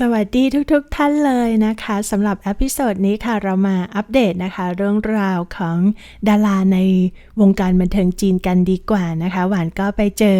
สวัสดีทุกๆทท่านเลยนะคะสำหรับอพิโซดนี้ค่ะเรามาอัปเดตนะคะ เรื่องราวของดาราในวงการบันเทิงจีนกันดีกว่านะคะ หวานก็ไปเจอ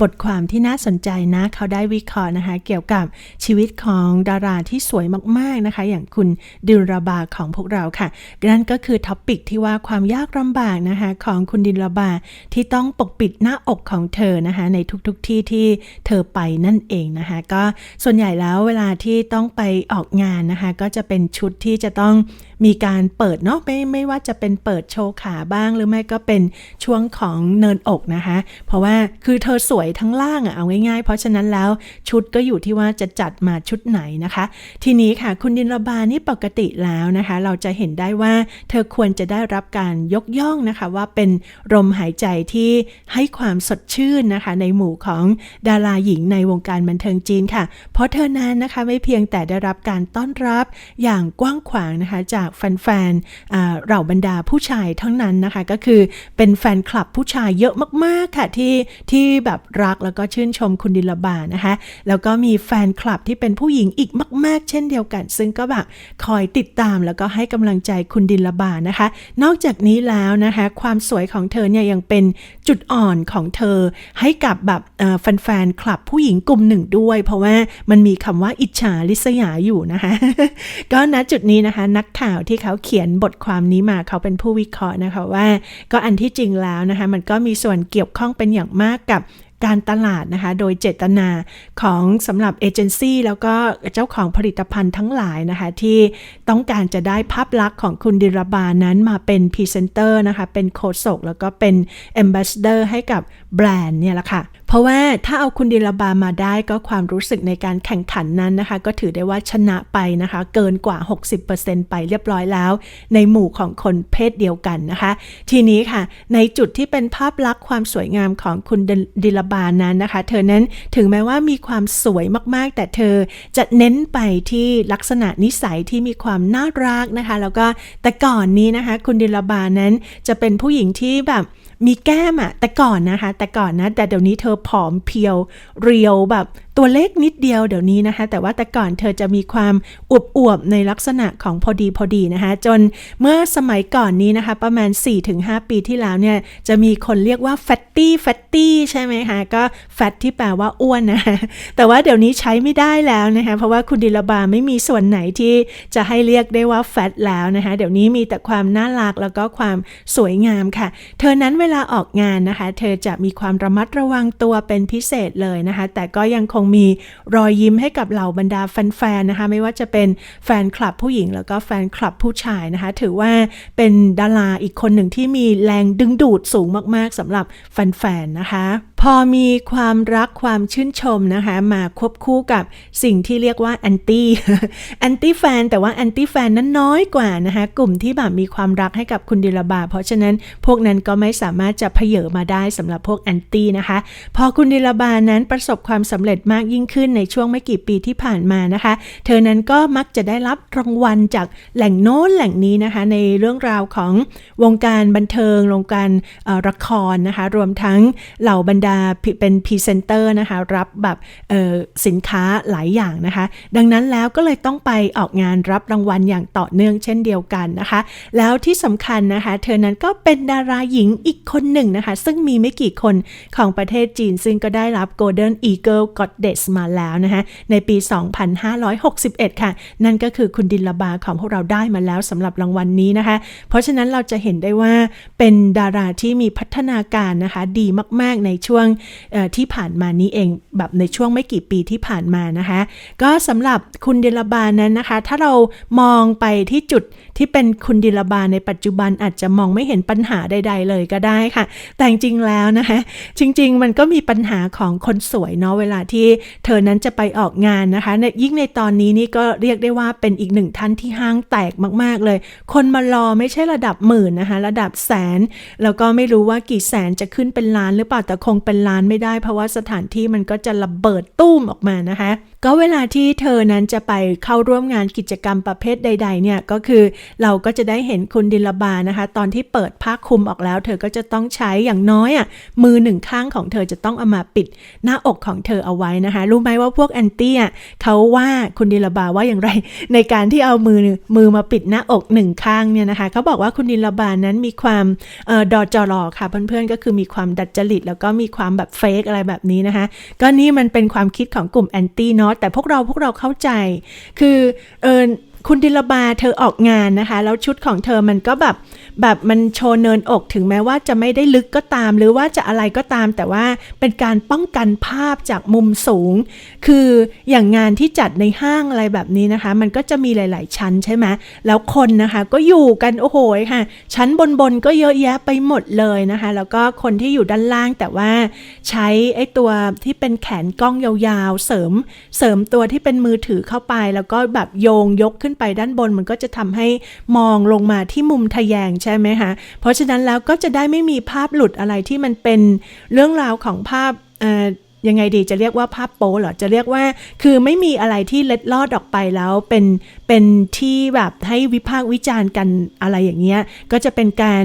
บทความที่น่าสนใจนะ เขาได้วิเคราะห์นะคะ เกี่ยวกับชีวิตของดาราที่สวยมากๆนะคะ อย่างคุณดิลราบาของพวกเราค่ะนั่นก็คือท็อปิกที่ว่าความยากลำบากนะคะของคุณดิลราบาที่ต้องปกปิดหน้าอกของเธอนะคะ ในทุกๆที่ที่เธอไปนั่นเองนะคะ ก็ส่วนใหญ่แล้วเวลาที่ต้องไปออกงานนะคะ ก็จะเป็นชุดที่จะต้องมีการเปิดเนาะไม่ไม่ว่าจะเป็นเปิดโชว์ขาบ้างหรือไม่ก็เป็นช่วงของเนินอกนะคะ เพราะว่าคือเธอสวยทั้งล่างอะเอาง่ายๆ เพราะฉะนั้นแล้วชุดก็อยู่ที่ว่าจะจัดมาชุดไหนนะคะ ทีนี้ค่ะคุณดินระบานี่ปกติแล้วนะคะ เราจะเห็นได้ว่าเธอควรจะได้รับการยกย่องนะคะว่าเป็นลมหายใจที่ให้ความสดชื่นนะคะ ในหมู่ของดาราหญิงในวงการบันเทิงจีนค่ะ เพราะเธอนั้นนะคะไม่เพียงแต่ได้รับการต้อนรับอย่างกว้างขวางนะคะจากากแฟนๆเหล่าบรรดาผู้ชายทั้งนั้นนะคะ ก็คือเป็นแฟนคลับผู้ชายเยอะมากๆค่ะที่ที่แบบรักแล้วก็ชื่นชมคุณดิลบานะคะ แล้วก็มีแฟนคลับที่เป็นผู้หญิงอีกมาก ๆ เช่นเดียวกัน ซึ่งก็แบบคอยติดตามแล้วก็ให้กำลังใจคุณดิลบานะคะ นอกจากนี้แล้วนะคะ ความสวยของเธอเนี่ยยังเป็นจุดอ่อนของเธอให้กับแบบแฟนๆคลับผู้หญิงกลุ่มหนึ่งด้วย เพราะว่ามันมีคำว่าอิจฉาริษยาอยู่นะคะ ก็ณจุดนี้นะคะนักข่าวาวที่เขาเขียนบทความนี้มาเขาเป็นผู้วิเคราะห์นะคะว่า ก็อันที่จริงแล้วนะคะมันก็มีส่วนเกี่ยวข้องเป็นอย่างมากกับการตลาดนะคะโดยเจตนาของสำหรับเอเจนซี่แล้วก็เจ้าของผลิตภัณฑ์ทั้งหลายนะคะที่ต้องการจะได้ภาพลักษณ์ของคุณดิรบานั้นมาเป็นพรีเซนเตอร์นะคะเป็นโคศกแล้วก็เป็นแอมบาสเดอร์ให้กับแบรนด์เนี่ยแหละค่ะ เพราะว่าถ้าเอาคุณดิลบามาได้ก็ความรู้สึกในการแข่งขันนั้นนะคะ ก็ถือได้ว่าชนะไปนะคะ เกินกว่า 60%ไปเรียบร้อยแล้ว ในหมู่ของคนเพศเดียวกันนะคะ ทีนี้ค่ะ ในจุดที่เป็นภาพลักษณ์ความสวยงามของคุณดิลบานั้นนะคะ เธอนั้นถึงแม้ว่ามีความสวยมากๆ แต่เธอจะเน้นไปที่ลักษณะนิสัยที่มีความน่ารักนะคะ แล้วก็แต่ก่อนนี้นะคะ คุณดิลบานั้นจะเป็นผู้หญิงที่แบบมีแก้มอะแต่ก่อนนะคะ แต่ก่อนนะ แต่เดี๋ยวนี้เธอผอมเพียว เรียวแบบตัวเล็กนิดเดียวเดี๋ยวนี้นะคะ แต่ว่าแต่ก่อนเธอจะมีความอวบๆในลักษณะของพอดีพอดีนะคะ จนเมื่อสมัยก่อนนี้นะคะ ประมาณ 4-5 ปีที่แล้วเนี่ยจะมีคนเรียกว่าแฟตตี้แฟตตี้ใช่ไหมคะก็แฟตที่แปลว่าอ้วนนะคะแต่ว่าเดี๋ยวนี้ใช้ไม่ได้แล้วนะคะ เพราะว่าคุณดิลบาไม่มีส่วนไหนที่จะให้เรียกได้ว่าแฟตแล้วนะคะ เดี๋ยวนี้มีแต่ความน่ารักแล้วก็ความสวยงามค่ะ เธอนั้นเวลาออกงานนะคะ เธอจะมีความระมัดระวังตัวเป็นพิเศษเลยนะคะ แต่ก็ยังคงมีรอยยิ้มให้กับเหล่าบรรดาแฟนๆนะคะ ไม่ว่าจะเป็นแฟนคลับผู้หญิงแล้วก็แฟนคลับผู้ชายนะคะ ถือว่าเป็นดาราอีกคนหนึ่งที่มีแรงดึงดูดสูงมากๆสำหรับแฟนๆนะคะ อมีความรักความชื่นชมนะคะ มาควบคู่กับสิ่งที่เรียกว่าแอนตี้แอนตี้แฟนแต่ว่าแอนตี้แฟนนั้นน้อยกว่านะคะ กลุ่มที่แบบมีความรักให้กับคุณดิลบา เพราะฉะนั้นพวกนั้นก็ไม่สามารถจะเพเยอมาได้สำหรับพวกแอนตี้นะคะ พอคุณดิลบานั้นประสบความสำเร็จมากยิ่งขึ้นในช่วงไม่กี่ปีที่ผ่านมานะคะ เธอนั้นก็มักจะได้รับรางวัลจากแหล่งโน้นแหล่งนี้นะคะ ในเรื่องราวของวงการบันเทิงวงการละครนะคะ รวมทั้งเหล่าบรรดาเป็นพรีเซนเตอร์นะคะ รับแบบสินค้าหลายอย่างนะคะ ดังนั้นแล้วก็เลยต้องไปออกงานรับรางวัลอย่างต่อเนื่องเช่นเดียวกันนะคะ แล้วที่สำคัญนะคะ เธอนั้นก็เป็นดาราหญิงอีกคนหนึ่งนะคะ ซึ่งมีไม่กี่คนของประเทศจีน ซึ่งก็ได้รับ Golden Eagle Goddess มาแล้วนะคะ ในปี 2561 ค่ะ นั่นก็คือคุณดิลบาของพวกเราได้มาแล้วสำหรับรางวัลนนี้นะคะ เพราะฉะนั้นเราจะเห็นได้ว่าเป็นดาราที่มีพัฒนาการนะคะ ดีมาก ๆ ในช่วงวงที่ผ่านมานี้เองแบบในช่วงไม่กี่ปีที่ผ่านมานะคะ ก็สำหรับคุณดิลบานั้นนะคะ ถ้าเรามองไปที่จุดที่เป็นคุณดิลบาในปัจจุบันอาจจะมองไม่เห็นปัญหาใด ๆ เลยก็ได้ค่ะ แต่จริงๆแล้วนะคะจริง ๆ มันก็มีปัญหาของคนสวยเนาะเวลาที่เธอนั้นจะไปออกงานนะคะยิ่งในตอนนี้นี่ก็เรียกได้ว่าเป็นอีกหนึ่งท่านที่ห้างแตกมาก ๆ เลย คนมารอไม่ใช่ระดับหมื่นนะคะ ระดับแสน แล้วก็ไม่รู้ว่ากี่แสนจะขึ้นเป็นล้านหรือเปล่าแต่คงเป็นล้านไม่ได้ เพราะว่าสถานที่มันก็จะระเบิดตุ้มออกมานะคะก็เวลาที่เธอนั้นจะไปเข้าร่วมงานกิจกรรมประเภทใด ๆ เนี่ยก็คือเราก็จะได้เห็นคุณดิลบานะคะ ตอนที่เปิดผ้าคลุมออกแล้ว เธอก็จะต้องใช้อย่างน้อยอะมือหนึ่งข้างของเธอจะต้องเอามาปิดหน้าอกของเธอเอาไว้นะคะ รู้ไหมว่าพวกแอนตี้อะเขาว่าคุณดิลบาว่าอย่างไร ในการที่เอามือมือมาปิดหน้าอกหนึ่งข้างเนี่ยนะคะเขาบอกว่าคุณดิลบานั้นมีความเอ่อดอจอรอค่ะเพื่อนๆก็คือมีความดัดจริตแล้วก็มีความแบบเฟกอะไรแบบนี้นะคะก็นี่มันเป็นความคิดของกลุ่มแอนตี้เนาะแต่พวกเราพวกเราเข้าใจ คือเออคุณดิลบาเธอออกงานนะคะ แล้วชุดของเธอมันก็แบบ แบบมันโชว์เนินอกถึงแม้ว่าจะไม่ได้ลึกก็ตาม หรือว่าจะอะไรก็ตาม แต่ว่าเป็นการป้องกันภาพจากมุมสูง คืออย่างงานที่จัดในห้างอะไรแบบนี้นะคะ มันก็จะมีหลาย ๆ ชั้นใช่ไหมแล้วคนนะคะก็อยู่กันโอ้โหค่ะ ชั้นบนๆก็เยอะแยะไปหมดเลยนะคะ แล้วก็คนที่อยู่ด้านล่างแต่ว่าใช้ไอ้ตัวที่เป็นแขนกล้องยาวๆ เสริมเสริมตัวที่เป็นมือถือเข้าไป แล้วก็แบบโยงยกขึ้นไปด้านบนมันก็จะทำให้มองลงมาที่มุมทะแยงใช่ไหมคะเพราะฉะนั้นแล้วก็จะได้ไม่มีภาพหลุดอะไรที่มันเป็นเรื่องราวของภาพยังไงดีจะเรียกว่าภาพโป๊เหรอจะเรียกว่า คือไม่มีอะไรที่เล็ดลอดออกไปแล้วเป็น เป็นที่แบบให้วิพากษ์วิจารณ์กันอะไรอย่างเงี้ย ก็จะเป็นการ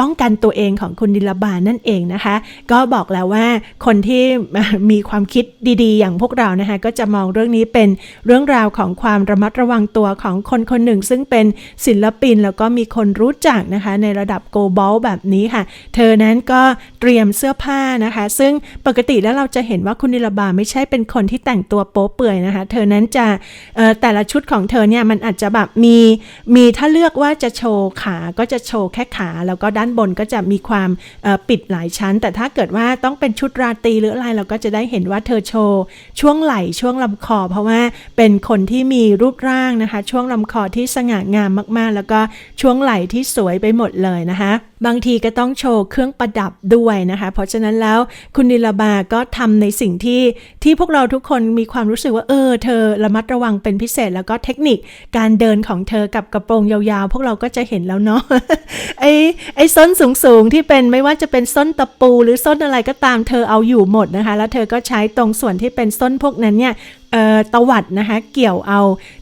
ป้องกันตัวเองของคุณดิลบานั่นเองนะคะ ก็บอกแล้วว่าคนที่มีความคิดดีๆ อย่างพวกเรานะคะก็จะมองเรื่องนี้เป็นเรื่องราวของความระมัดระวังตัวของคนคนหนึ่ง ซึ่งเป็นศิลปินแล้วก็มีคนรู้จักนะคะในระดับโกลบอลแบบนี้ค่ะ เธอนั้นก็เตรียมเสื้อผ้านะคะ ซึ่งปกติแล้วเราจะเห็นว่าคุณนิลบาไม่ใช่เป็นคนที่แต่งตัวโป๊เปื่อยนะคะ เธอนั้นจะแต่ละชุดของเธอเนี่ยมันอาจจะแบบมีมีถ้าเลือกว่าจะโชว์ขาก็จะโชว์แค่ขา แล้วก็ด้านบนก็จะมีความปิดหลายชั้น แต่ถ้าเกิดว่าต้องเป็นชุดราตรีหรืออะไรเราก็จะได้เห็นว่าเธอโชว์ช่วงไหล่ช่วงลำคอ เพราะว่าเป็นคนที่มีรูปร่างนะคะ ช่วงลำคอที่สง่างามมากๆ แล้วก็ช่วงไหล่ที่สวยไปหมดเลยนะคะบางทีก็ต้องโชว์เครื่องประดับด้วยนะคะ เพราะฉะนั้นแล้วคุณนิลบาก็ทำในสิ่งที่ที่พวกเราทุกคนมีความรู้สึกว่าเออเธอระมัดระวังเป็นพิเศษแล้วก็เทคนิคการเดินของเธอกับกระโปรงยาวๆ พวกเราก็จะเห็นแล้วเนาะไอ้ไอ้ส้นสูงๆที่เป็นไม่ว่าจะเป็นส้นตะปู หรือส้นอะไรก็ตามเธอเอาอยู่หมดนะคะ แล้วเธอก็ใช้ตรงส่วนที่เป็นส้นพวกนั้นเนี่ย ตวัดนะคะเกี่ยวเอา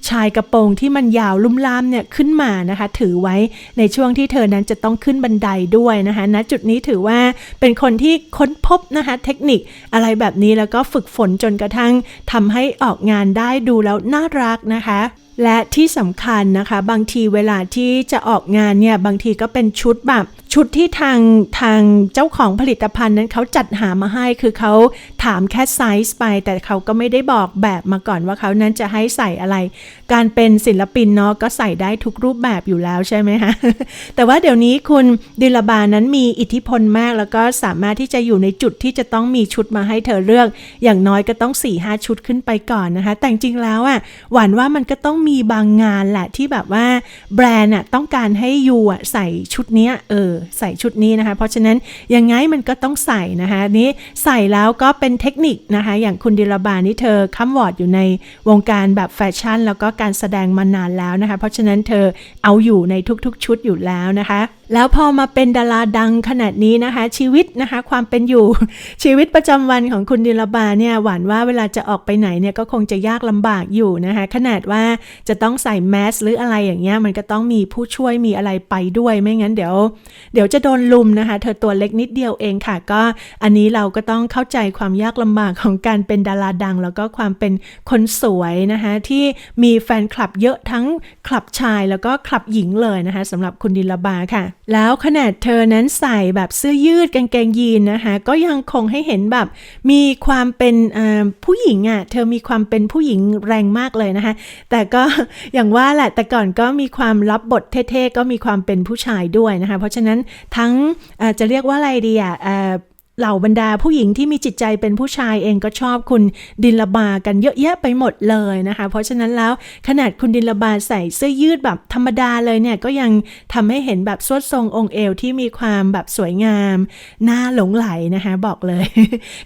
ชายกระโปรงที่มันยาวลุ่มล่ามเนี่ยขึ้นมานะคะถือไว้ในช่วงที่เธอนั้นจะต้องขึ้นบันไดด้วยนะคะณจุดนี้ถือว่าเป็นคนที่ค้นพบนะคะเทคนิคอะไรแบบนี้แล้วก็ฝึกฝนจนกระทั่งทำให้ออกงานได้ดูแล้วน่ารักนะคะและที่สำคัญนะคะ บางทีเวลาที่จะออกงานเนี่ย บางทีก็เป็นชุดแบบ ชุดที่ทางทางเจ้าของผลิตภัณฑ์นั้นเขาจัดหามาให้คือเขาถามแค่ไซส์ไป แต่เขาก็ไม่ได้บอกแบบมาก่อนว่าเขานั้นจะให้ใส่อะไร การเป็นศิลปินเนาะก็ใส่ได้ทุกรูปแบบอยู่แล้วใช่ไหมคะแต่ว่าเดี๋ยวนี้คุณดิลบานั้นมีอิทธิพลมากแล้วก็สามารถที่จะอยู่ในจุดที่จะต้องมีชุดมาให้เธอเลือก อย่างน้อยก็ต้อง4ี่ห้าชุดขึ้นไปก่อนนะคะ แต่จริงแล้วอะหวานว่ามันก็ต้องมีบางงานแหละที่แบบว่าแบรนด์อะต้องการให้ยูอะใส่ชุดเนี้ยเออใส่ชุดนี้นะคะ เพราะฉะนั้นยังไงมันก็ต้องใส่นะคะนี้ใส่แล้วก็เป็นเทคนิคนะคะ อย่างคุณดิลบานี่เธอคัมวอร์ดอยู่ในวงการแบบแฟชั่น แล้วก็การแสดงมานานแล้วนะคะ เพราะฉะนั้นเธอเอาอยู่ในทุกๆ ชุดอยู่แล้วนะคะ แล้วพอมาเป็นดาราดังขนาดนี้นะคะ ชีวิตนะคะ ความเป็นอยู่ ชีวิตประจำวันของคุณดิลบาเนี่ยหวานว่าเวลาจะออกไปไหนเนี่ยก็คงจะยากลำบากอยู่นะคะ ขนาดว่าจะต้องใส่แมสหรืออะไรอย่างเงี้ยมันก็ต้องมีผู้ช่วยมีอะไรไปด้วยไม่งั้นเดี๋ยว เดี๋ยวจะโดนลุมนะคะ เธอตัวเล็กนิดเดียวเองค่ะ ก็อันนี้เราก็ต้องเข้าใจความยากลำบากของการเป็นดาราดัง แล้วก็ความเป็นคนสวยนะคะที่มีแฟนคลับเยอะทั้งคลับชายแล้วก็คลับหญิงเลยนะคะสำหรับคุณดิลบาค่ะ แล้วขนาดเธอนั้นใส่แบบเสื้อยืดกางเกงยีนนะคะ ก็ยังคงให้เห็นแบบมีความเป็นผู้หญิงอะ่ะ เธอมีความเป็นผู้หญิงแรงมากเลยนะคะ แต่ก็อย่างว่าแหละ แต่ก่อนก็มีความรับบทเท่ๆ ก็มีความเป็นผู้ชายด้วยนะคะ เพราะฉะนั้นทั้งจะเรียกว่าอะไรดีอะอ่า เหล่าบรรดาผู้หญิงที่มีจิตใจเป็นผู้ชายเองก็ชอบคุณดินละบากันเยอะแยะไปหมดเลยนะคะ เพราะฉะนั้นแล้วขนาดคุณดินละบาใส่เสื้อยืดแบบธรรมดาเลยเนี่ยก็ยังทำให้เห็นแบบสวดทรงองค์เอวที่มีความแบบสวยงามน่าหลงไหลนะคะบอกเลย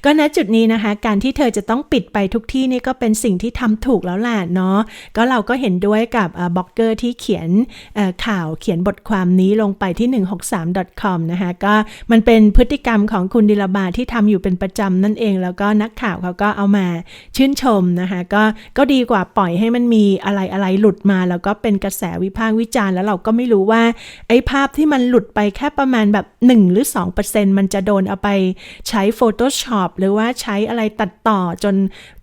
ก็ณจุดนี้นะคะ การที่เธอจะต้องปิดไปทุกที่นี่ก็เป็นสิ่งที่ทำถูกแล้วแหละเนาะก็เราก็เห็นด้วยกับบล็อกเกอร์ที่เขียนข่าวเขียนบทความนี้ลงไปที่ 163.com นะคะก็มันเป็นพฤติกรรมของคุณดิลลบาที่ทำอยู่เป็นประจำนั่นเอง แล้วก็นักข่าวเขาก็เอามาชื่นชมนะคะก็ก็ดีกว่าปล่อยให้มันมีอะไรอะไรหลุดมา แล้วก็เป็นกระแสวิพากษ์วิจารณ์แล้วเราก็ไม่รู้ว่าไอ้ภาพที่มันหลุดไปแค่ประมาณแบบ 1 หรือ 2%มันจะโดนเอาไปใช้ Photoshop หรือว่าใช้อะไรตัดต่อจน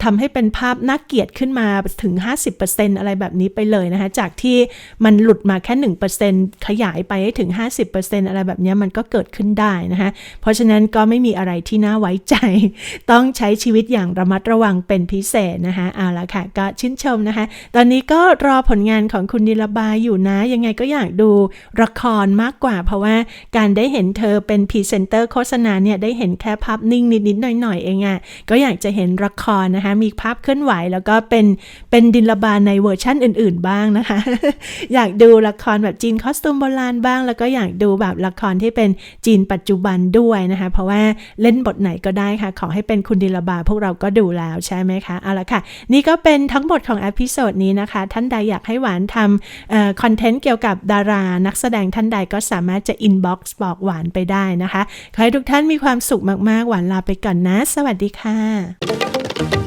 ทำให้เป็นภาพน่าเกลียดขึ้นมาถึง 50%อะไรแบบนี้ไปเลยนะคะ จากที่มันหลุดมาแค่ 1%ขยายไปให้ถึง 50%อะไรแบบนี้มันก็เกิดขึ้นได้นะคะ เพราะฉะนั้นก็ไม่มีอะไรที่น่าไว้ใจ ต้องใช้ชีวิตอย่างระมัดระวังเป็นพิเศษนะคะเอาละค่ะ ก็ชื่นชมนะคะ ตอนนี้ก็รอผลงานของคุณดิลบาอยู่นะ ยังไงก็อยากดูละครมากกว่า เพราะว่าการได้เห็นเธอเป็นพรีเซนเตอร์โฆษณาเนี่ยได้เห็นแค่ภาพนิ่งนิดๆหน่อยๆเองอะ่ะก็อยากจะเห็นละครนะคะ มีภาพเคลื่อนไหวแล้วก็เป็นเป็นดิลบาในเวอร์ชั่นอื่น ๆ บ้างนะคะ อยากดูละครแบบจีนคอสตูมโบราณบ้าง แล้วก็อยากดูแบบละครที่เป็นจีนปัจจุบันด้วยนะคะ เพราะว่าเล่นบทไหนก็ได้ค่ะ ขอให้เป็นคุณดิลบาพวกเราก็ดูแล้วใช่ไหมคะ เอาละค่ะ นี่ก็เป็นทั้งหมดของอพิโซดนี้นะคะ ท่านใดอยากให้หวานทำคอนเทนต์เกี่ยวกับดารา นักแสดงท่านใดก็สามารถจะอินบ็อกซ์บอกหวานไปได้นะคะ ขอให้ทุกท่านมีความสุขมากๆ หวานลาไปก่อนนะ สวัสดีค่ะ